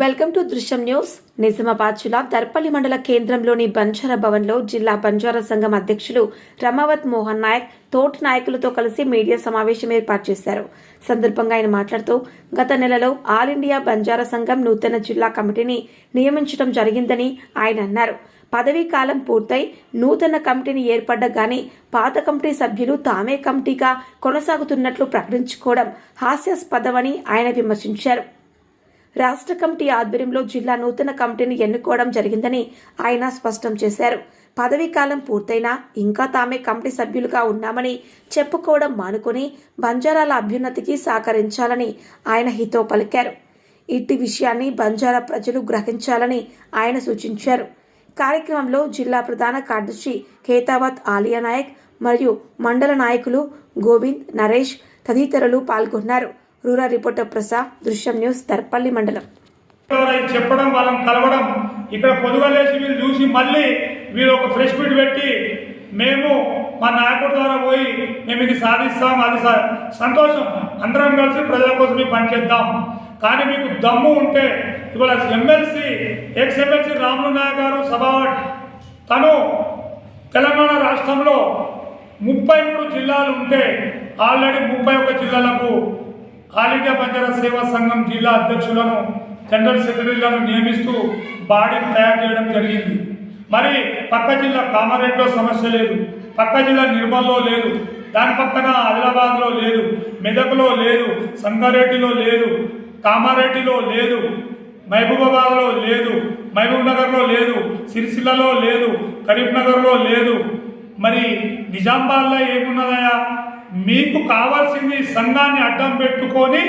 Welcome to Drishyam news. Nizamabad జిల్లా దర్పల్లి మండల కేంద్రంలోని బంజారా భవన్లో జిల్లా బంజారా సంఘం అధ్యక్షులు రమావత్ మోహన్ నాయక్ తోటి నాయకులతో కలిసి మీడియా సమావేశం ఏర్పాటు చేశారు. సందర్భంగా ఆయన మాట్లాడుతూ గత నెలలో ఆల్ ఇండియా బంజారా సంఘం నూతన జిల్లా కమిటీని నియమించడం జరిగిందని ఆయన అన్నారు. పదవీ కాలం పూర్తయి నూతన కమిటీని ఏర్పడ్డగానే పాత కమిటీ సభ్యులు తామే కమిటీగా కొనసాగుతున్నట్లు ప్రకటించుకోవడం హాస్యాస్పదమని ఆయన విమర్శించారు. రాష్ట్ర కమిటీ ఆధ్వర్యంలో జిల్లా నూతన కమిటీని ఎన్నుకోవడం జరిగిందని ఆయన స్పష్టం చేశారు. పదవీ కాలం పూర్తయినా ఇంకా తామే కమిటీ సభ్యులుగా ఉన్నామని చెప్పుకోవడం మానుకొని బంజారాల అభ్యున్నతికి సహకరించాలని ఆయన హితో పలికారు. ఇట్టి విషయాన్ని బంజారా ప్రజలు గ్రహించాలని ఆయన సూచించారు. కార్యక్రమంలో జిల్లా ప్రధాన కార్యదర్శి ఖేతావత్ ఆలియా నాయక్ మరియు మండల నాయకులు గోవింద్ నరేష్ తదితరులు పాల్గొన్నారు. రూరల్ రిపోర్టర్ ప్రసాద్ దృశ్యం న్యూస్ తర్పల్లి మండలం. చెప్పడం వాళ్ళని కలవడం ఇక్కడ పొదుగలేసి వీళ్ళు చూసి మళ్ళీ వీళ్ళు ఒక ఫ్రెష్ మీట్ పెట్టి మేము మా నాయకుడి ద్వారా పోయి మేము ఇది సాధిస్తాం అది సంతోషం. అందరం కలిసి ప్రజల కోసం ఈ పనిచేద్దాం కానీ మీకు దమ్ము ఉంటే ఇవాళ MLC ex MLC Ramulu Naik గారు సభావట్ తను తెలంగాణ రాష్ట్రంలో ముప్పై మూడు జిల్లాలు ఉంటే ఆల్రెడీ ముప్పై ఒక్క జిల్లాలకు ఆల్ ఇండియా బంజారా సేవా సంఘం జిల్లా అధ్యక్షులను జనరల్ సెక్రటరీలను నియమిస్తూ బాడీని తయారు చేయడం జరిగింది. మరి పక్క జిల్లా కామారెడ్డిలో సమస్య లేదు పక్క జిల్లా నిర్మల్లో లేదు దాని పక్కన ఆదిలాబాద్లో లేదు మెదక్లో లేదు సంగారెడ్డిలో లేదు కామారెడ్డిలో లేదు మహబూబాబాద్లో లేదు మహబూబ్ నగర్లో లేదు సిరిసిల్లలో లేదు కరీంనగర్లో లేదు. మరి నిజామాబాద్లో ఏమున్నదయా మీకు కావాల్సింది సంఘాన్ని అడ్డం పెట్టుకొని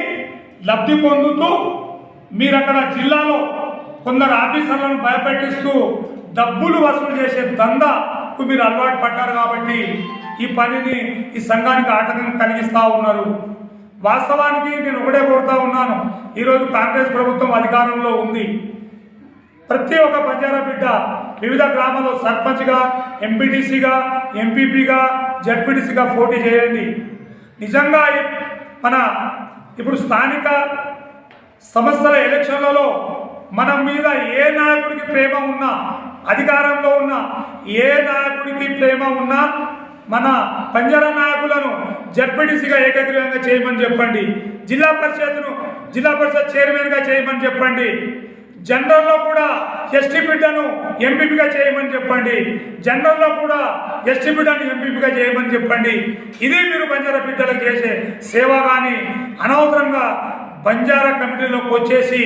లబ్ధి పొందుతూ మీరు అక్కడ జిల్లాలో కొందరు ఆఫీసర్లను భయపెట్టిస్తూ డబ్బులు వసూలు చేసే దందాకు మీరు అలవాటు పడ్డారు కాబట్టి ఈ పనిని ఈ సంఘానికి ఆటంకం కలిగిస్తూ ఉన్నారు. వాస్తవానికి నేను ఒకటే కోరుతా ఉన్నాను. ఈరోజు కాంగ్రెస్ ప్రభుత్వం అధికారంలో ఉంది. ప్రతి ఒక్క బంజారా బిడ్డ వివిధ గ్రామాల్లో సర్పంచ్గా ఎంపీటీసీగా ఎంపీపీగా జడ్పీటీసీగా పోటీ చేయండి. నిజంగా మన ఇప్పుడు స్థానిక సంస్థల ఎలక్షన్లలో మన మీద ఏ నాయకుడికి ప్రేమ ఉన్నా అధికారంలో ఉన్న ఏ నాయకుడికి ప్రేమ ఉన్నా మన పంజర నాయకులను జడ్పీటీసీగా ఏకగ్రీవంగా చేయమని చెప్పండి. జిల్లా పరిషత్ను జిల్లా పరిషత్ చైర్మన్గా చేయమని చెప్పండి. జనరల్లో కూడా ఎస్టీ బిడ్డను ఎంపీపీగా చేయమని చెప్పండి. జనరల్లో కూడా ఎస్టీ బిడ్డను ఎంపీపీగా చేయమని చెప్పండి. ఇది మీరు బంజారా బిడ్డలకు చేసే సేవ కానీ అనవసరంగా బంజారా కమిటీలోకి వచ్చేసి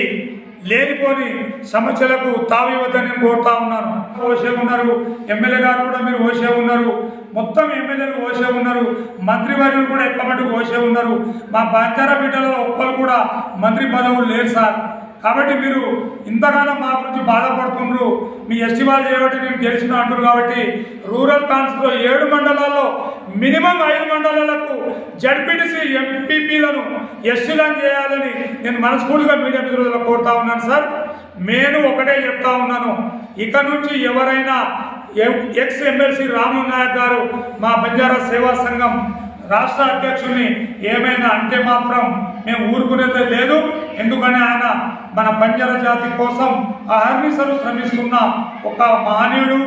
లేనిపోని సమస్యలకు తావివద్దని కోరుతా ఉన్నాను. ఓసే ఉన్నారు ఎమ్మెల్యే గారు కూడా మీరు ఓసే ఉన్నారు మొత్తం ఎమ్మెల్యేలు ఓసే ఉన్నారు మంత్రివర్యులు కూడా ఎక్కువ మటుకు ఓసే ఉన్నారు. మా బంజారా బిడ్డలలో ఒక్కరు కూడా మంత్రి పదవులు లేరు సార్. కాబట్టి మీరు ఇంతకాలం మా గురించి బాధపడుతున్నారు మీ ఎస్టీ వాళ్ళు చేయబట్టి నేను గెలిచిన అంటారు కాబట్టి రూరల్ కాన్స్లో ఏడు మండలాల్లో మినిమం ఐదు మండలాలకు జడ్పీటీసీ ఎంపీపీలను ఎస్సీలను చేయాలని నేను మనస్ఫూర్తిగా మీడియా మిత్రులకు కోరుతా ఉన్నాను సార్. నేను ఒకటే చెప్తా ఉన్నాను. ఇక నుంచి ఎవరైనా ఎక్స్ ఎమ్మెల్సీ రాము నాయక్ గారు మా బంజారా సేవా సంఘం రాష్ట్ర అధ్యక్షుడిని ఏమైనా అంటే మాత్రం మేము ఊరుకునేది లేదు. ఎందుకని ఆయన మన బంజర జాతి కోసం అహర్నిశలు శ్రమిస్తున్న ఒక మహనీయుడు